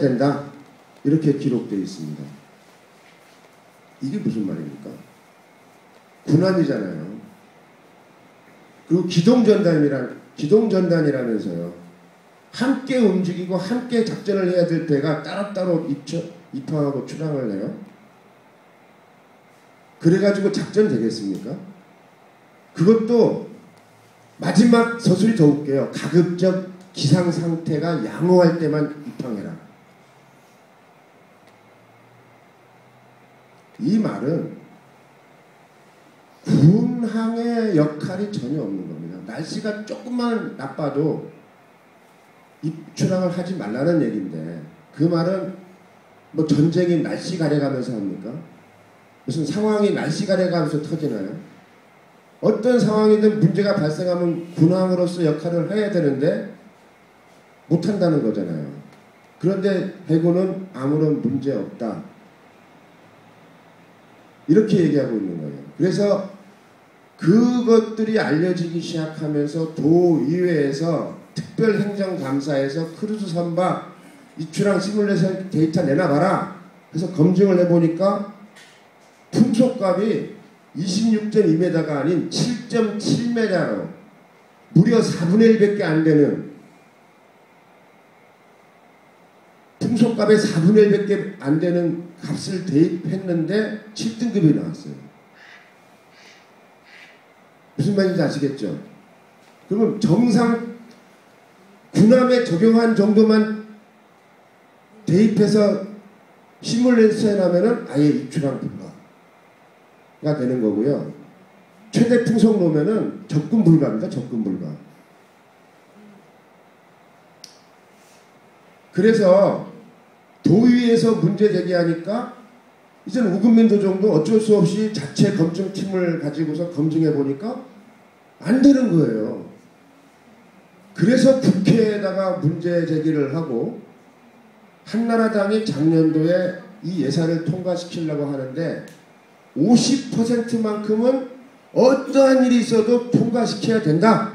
된다. 이렇게 기록되어 있습니다. 이게 무슨 말입니까? 군함이잖아요. 그리고 기동전단이라 기동전단이라면서요. 함께 움직이고 함께 작전을 해야 될 때가 따로따로 입처, 입항하고 출항을 해요. 그래가지고 작전 되겠습니까? 그것도 마지막 서술이 더 웃겨요. 가급적 기상 상태가 양호할 때만 입항해라. 이 말은 군항의 역할이 전혀 없는 겁니다. 날씨가 조금만 나빠도 입출항을 하지 말라는 얘기인데 그 말은 뭐 전쟁이 날씨 가려가면서 합니까? 무슨 상황이 날씨 가려가면서 터지나요? 어떤 상황이든 문제가 발생하면 군항으로서 역할을 해야 되는데 못한다는 거잖아요. 그런데 해군은 아무런 문제 없다. 이렇게 얘기하고 있는 거예요. 그래서 그것들이 알려지기 시작하면서 도의회에서 특별행정감사에서 크루즈 선박 이출항 시뮬레이션 데이터 내놔봐라. 해서 검증을 해보니까 풍속값이 26.2m가 아닌 7.7m로 무려 4분의 1밖에 안 되는 풍속값의 4분의 1밖에 안 되는 값을 대입했는데 7등급이 나왔어요. 무슨 말인지 아시겠죠? 그러면 정상 군함에 적용한 정도만 대입해서 시뮬레이션 하면은 아예 입출항 불가가 되는 거고요. 최대 풍속 놓으면은 접근 불가입니다. 접근 불가. 그래서 도의에서 문제 제기하니까 이제는 우금민 도 정도 어쩔 수 없이 자체 검증팀을 가지고서 검증해 보니까 안 되는 거예요. 그래서 국회에다가 문제 제기를 하고 한나라당이 작년도에 이 예산을 통과시키려고 하는데 50%만큼은 어떠한 일이 있어도 통과시켜야 된다.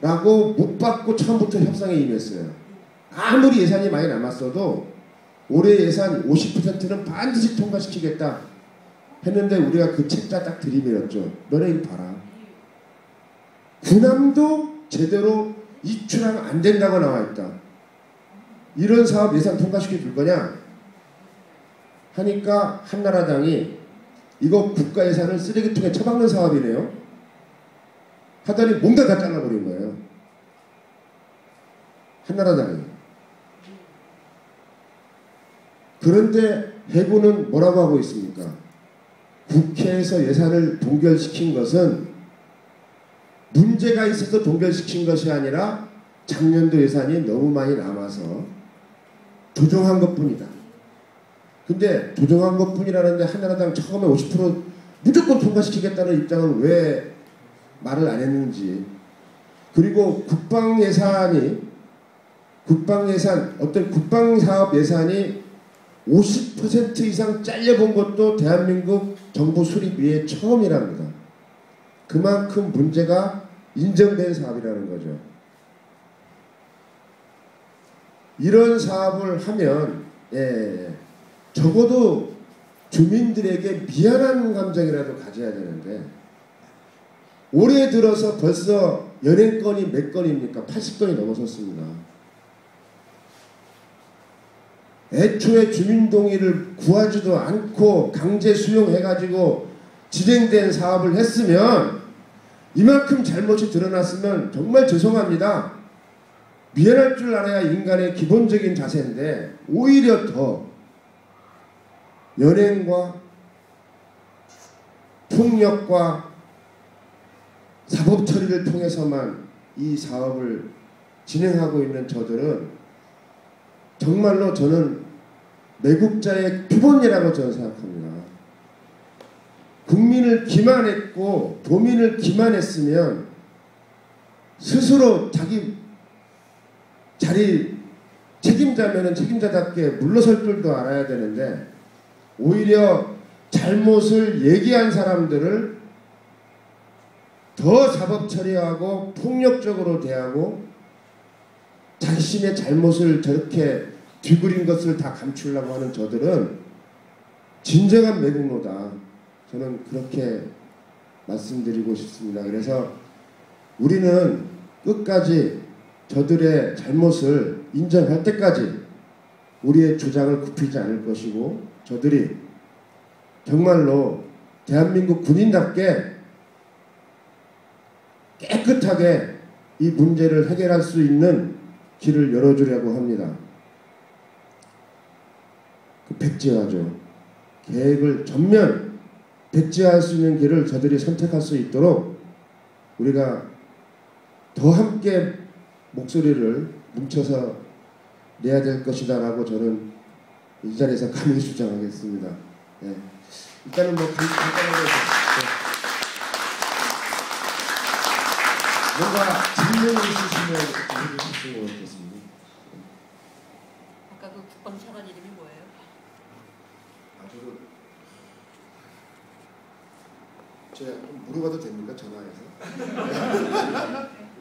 라고 못 받고 처음부터 협상에 임했어요. 아무리 예산이 많이 남았어도 올해 예산 50%는 반드시 통과시키겠다 했는데 우리가 그 책자 딱 들이밀었죠. 너네 이 봐라. 군함도 제대로 입출항 안 된다고 나와 있다. 이런 사업 예산 통과시켜 줄 거냐? 하니까 한나라당이 이거 국가 예산을 쓰레기통에 처박는 사업이네요. 하더니 뭔가 다 잘라버린 거예요. 한나라당이. 그런데 해군은 뭐라고 하고 있습니까? 국회에서 예산을 동결시킨 것은 문제가 있어서 동결시킨 것이 아니라 작년도 예산이 너무 많이 남아서 조정한 것 뿐이다. 근데 조정한 것 뿐이라는데 한나라당 처음에 50% 무조건 통과시키겠다는 입장을 왜 말을 안 했는지 그리고 국방 예산이 국방 예산 어떤 국방 사업 예산이 50% 이상 잘려본 것도 대한민국 정부 수립 이후에 처음이랍니다. 그만큼 문제가 인정된 사업이라는 거죠. 이런 사업을 하면 예, 적어도 주민들에게 미안한 감정이라도 가져야 되는데 올해 들어서 벌써 연행 건이 몇 건입니까? 80건이 넘어섰습니다. 애초에 주민 동의를 구하지도 않고 강제 수용해가지고 진행된 사업을 했으면 이만큼 잘못이 드러났으면 정말 죄송합니다. 미안할 줄 알아야 인간의 기본적인 자세인데 오히려 더 연행과 폭력과 사법 처리를 통해서만 이 사업을 진행하고 있는 저들은 정말로 저는 매국자의 기본이라고 저는 생각합니다. 국민을 기만했고 도민을 기만했으면 스스로 자기 자리 책임자면은 책임자답게 물러설 줄도 알아야 되는데 오히려 잘못을 얘기한 사람들을 더 사법 처리하고 폭력적으로 대하고 자신의 잘못을 저렇게 뒤구린 것을 다 감추려고 하는 저들은 진정한 매국노다. 저는 그렇게 말씀드리고 싶습니다. 그래서 우리는 끝까지 저들의 잘못을 인정할 때까지 우리의 주장을 굽히지 않을 것이고 저들이 정말로 대한민국 군인답게 깨끗하게 이 문제를 해결할 수 있는 길을 열어주려고 합니다. 그 백지화죠. 계획을 전면 백지화할 수 있는 길을 저들이 선택할 수 있도록 우리가 더 함께 목소리를 뭉쳐서 내야 될 것이다 라고 저는 이 자리에서 감히 주장하겠습니다. 예. 일단은 뭐 간- 간단하게 네. 뭔가 질문이 있으시면 해주시면 좋겠습니다. 아까 그 국방 차관 이름이 뭐예요? 아, 저도 제가 좀 물어봐도 됩니까 전화해서?